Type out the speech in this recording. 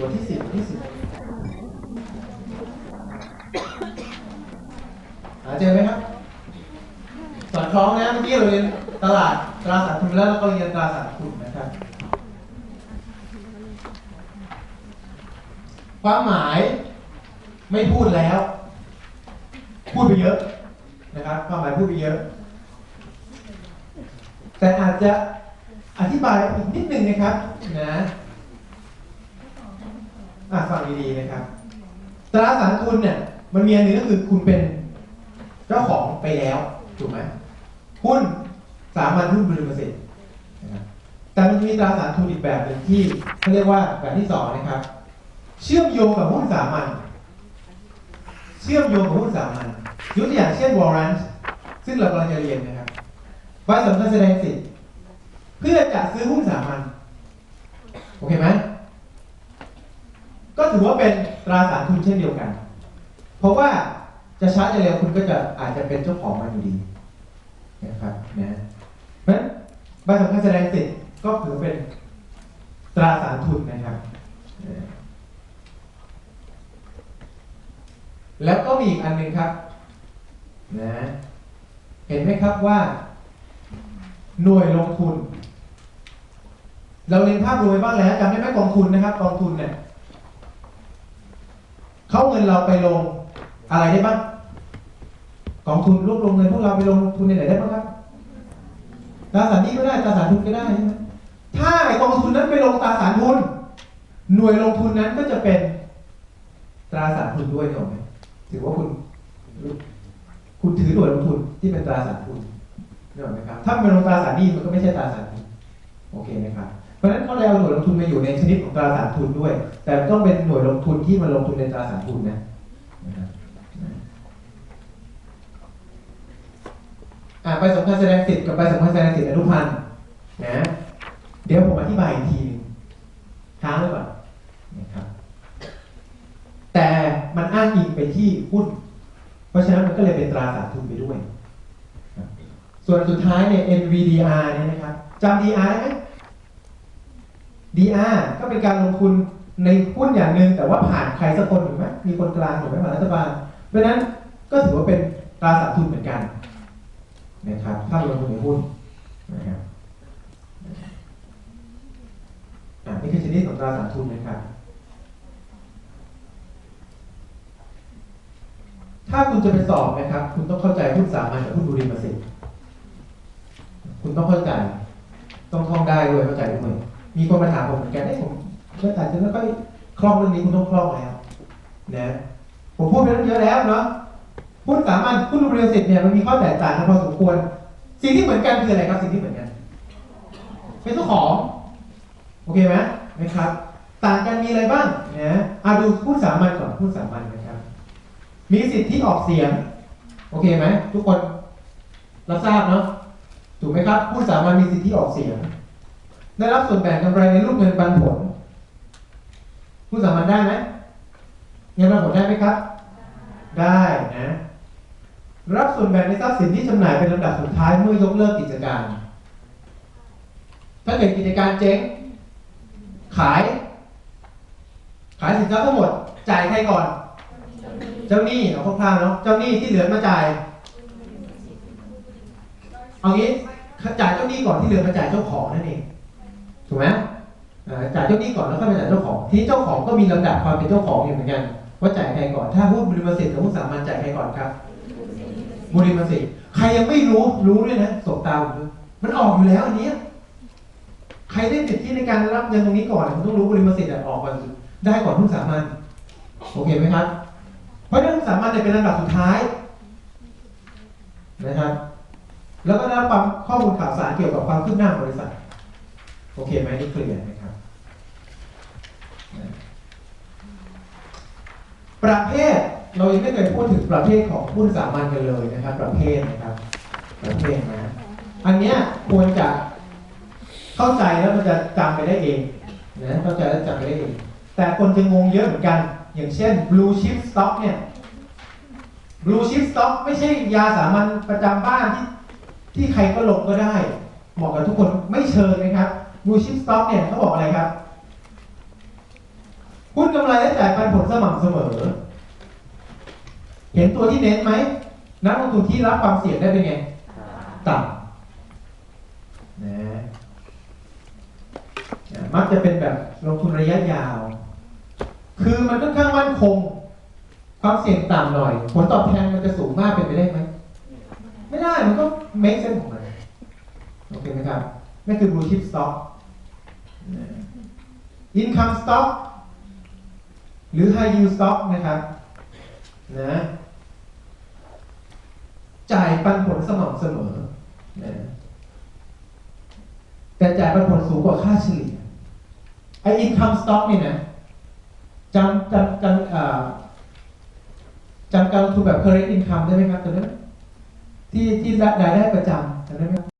บทที่สิบบทที่สิบหาเจอไหมครับสอดคล้องนะเมื่อกี้เราเรียนตลาดตราสารทุนแล้วเราก็เรียนตราสารทุนนะครับ ความหมายไม่พูดแล้ว พูดไปเยอะนะครับ ความหมายพูดไปเยอะ แต่อาจจะอธิบายอีกนิดนึงนะครับนะ อะฟังดีๆนะครับตราสารทุนเนี่ยมันมีอันหนึงก็คือคุณเป็นเจ้าของไปแล้วถูกไหมหุ้นสามัญหุ้นบริษัทนะครับแต่มันมีตราสารทุนอีกแบบหนึ่งที่เขาเรียกว่าแบบที่สองนะครับ เชื่อมโยงกับหุ้นสามัญเชื่อมโยงกับหุ้นสามัญยกตัวอย่างเช่นวอร์รันซึ่งเรากำลังจะเรียนนะครับใบสำคัญแสดงสิทธิ์เพื่อจะซื้อหุ้นสามัญโอเคไหม ถือว่าเป็นตราสารทุนเช่นเดียวกัน เพราะว่าจะช้าจะเร็วคุณก็จะอาจจะเป็นเจ้าของมันอยู่ดีนะครับนะเพราะฉะนั้นใบสำคัญแสดงสิทธิ์ก็ถือเป็นตราสารทุนนะครับ แล้วก็มีอีกอันหนึ่งครับนะเห็นไหมครับว่า หน่วยลงทุน เราเรียนภาพรวมไปบ้างแล้วจำได้ไหมกองทุนนะครับ กองทุนเนี่ย เขาเงินเราไปลงอะไรได้บ้างกองทุนรวบรวมเงินพวกเราไปลงทุนในไหนได้บ้างครับตราสารหนี้ก็ได้ตราสารทุนก็ได้ใช่ไหมถ้าไอกองทุนนั้นไปลงตราสารทุน หน่วยลงทุนนั้นก็จะเป็นตราสารทุนด้วยถูกไหมถือว่าคุณ คุณถือหน่วยลงทุนที่เป็นตราสารทุนนึกไหมครับ ถ้าเป็นลงตราสารหนี้มันก็ไม่ใช่ตราสารทุนโอเคไหมครับ เพราะฉะนั้นเขาเลยเอาหน่วยลงทุนมาอยู่ในชนิดของตราสารทุนด้วย แต่ต้องเป็นหน่วยลงทุนที่มาลงทุนในตราสารทุนนะอ่าใบสำคัญแสดงสิทธิ์กับใบสำคัญแสดงสิทธิ์อนุพันธ์นะเดี๋ยวผมอธิบายอีกทีหนึงค้างไว้ก่อนะครับ แต่มันอ้างอิงไปที่หุ้น เพราะฉะนั้นมันก็เลยเป็นตราสารทุนไปด้วย ส่วนสุดท้ายเนี่ย NVDR เนี่ยนะครับจำ DR ได้ไหม DR ก็เป็นการลงทุนในหุ้นอย่างหนึ่งแต่ว่าผ่านใครสักคนถูกไหมมีคนกลางถูกไหมผ่านรัฐบาล เพราะนั้นก็ถือว่าเป็นตราสารทุนเหมือนกันนะครับถ้าลงทุนในหุ้นนะครับอ่านี่คือชนิดของตราสารทุนนะครับ ถ้าคุณจะไปสอบนะครับ คุณต้องเข้าใจหุ้นสามัญกับหุ้นบุริมสิทธิ์คุณต้องเข้าใจ ต้องท่องได้ด้วยเข้าใจด้วย มีคนมาถามผมเหมือนกันไอ้ผมเชื่อใจจะไม่ค่อยคล่องเรื่องนี้คุณต้องคล่องแล้วนะผมพูดไปตั้งเยอะแล้วเนาะหุ้นสามัญหุ้นบุริมสิทธิ์เนี่ยมันมีข้อแตกต่างกันพอสมควร สิ่งที่เหมือนกันคืออะไรครับสิ่งที่เหมือนกัน เป็นเจ้าของ โอเคไหมนะครับ ต่างกันมีอะไรบ้างนะอาดูหุ้นสามัญก่อนหุ้นสามัญนะครับ มีสิทธิออกเสียง โอเคไหมทุกคนรับทราบเนาะถูกไหมครับผู้สามัญมีสิทธิออกเสียง ได้รับส่วนแบ่งกำไรในรูปเงินปันผล ผู้สามัญได้ไหมเงินปันผลได้ไหมครับ ได้นะ รับส่วนแบ่งในทรัพย์สินที่จำหน่ายเป็นลำดับสุดท้ายเมื่อยกเลิกกิจการ ถ้าเกิดกิจการเจ๊ง ขาย ขายสินทรัพย์ทั้งหมด จ่ายใครก่อน เจ้าหนี้เอาคร่าวๆเนาะ เจ้าหนี้ที่เหลือมาจ่าย เอางี้จ่ายเจ้าหนี้ก่อนที่เหลือมาจ่ายเจ้าของนั่นเอง ถูกไหมจ่ายเจ้าหนี้ก่อนแล้วค่อยมาจ่ายเจ้าของ ทีนี้เจ้าของก็มีลำดับความเป็นเจ้าของอยู่เหมือนกัน ว่าจ่ายใครก่อน ถ้าหุ้นบริษัทสิทธิ์กับหุ้นสามัญจ่ายใครก่อนครับบริษัทสิทธิ์ใครยังไม่รู้รู้ด้วยนะสบตาผมด้วยมันออกอยู่แล้วอันนี้ใครได้สิทธิในการรับเงินตรงนี้ก่อนคุณต้องรู้บริษัทสิทธิ์ออกก่อนได้ก่อนหุ้นสามัญโอเคไหมครับ เพราะฉะนั้นสามัญเนี่ยเป็นลำดับสุดท้ายนะครับแล้วก็ได้รับความข้อมูลข่าวสารเกี่ยวกับความคืบหน้าบริษัท โอเคไหมนี่เคลียร์นะครับ ประเภทเรายังไม่เคยพูดถึงประเภทของหุ้นสามัญกันเลยนะครับ ประเภทนะครับ ประเภทนะ อันเนี้ยควรจะเข้าใจแล้วมันจะจำไปได้เองนะเข้าใจแล้วจำไปได้เอง แต่คนจะงงเยอะเหมือนกัน อย่างเช่น blue chip stock เนี่ย blue chip stock ไม่ใช่ยาสามัญประจำบ้านที่ที่ใครก็ลงก็ได้เหมาะกับทุกคนไม่เชิงนะครับ blue chip stock เนี่ยเขาบอกอะไรครับหุ้นกำไรและจ่ายปันผลสม่ำเสมอ เห็นตัวที่เน้นไหมนักลงทุนที่รับความเสี่ยงได้เป็นไงต่ำนะมักจะเป็นแบบลงทุนระยะยาว คือมันค่อนข้างมั่นคง ความเสี่ยงต่ำหน่อย ผลตอบแทนมันจะสูงมากเป็นไปได้ไหม ไม่ได้ มันก็ make sense ของมัน โอเคไหมครับ นั่นคือ blue chip stock income stock หรือ high yield stock นะครับนะจ่ายปันผลสม่ำเสมอนะแต่จ่ายปันผลสูงกว่าค่าเฉลี่ยไอ้ income stock นี่นะจำจำจำจำการลงทุนแบบ current income ได้ไหมครับตอนนั้นที่ที่รายได้ประจำจำได้ไหม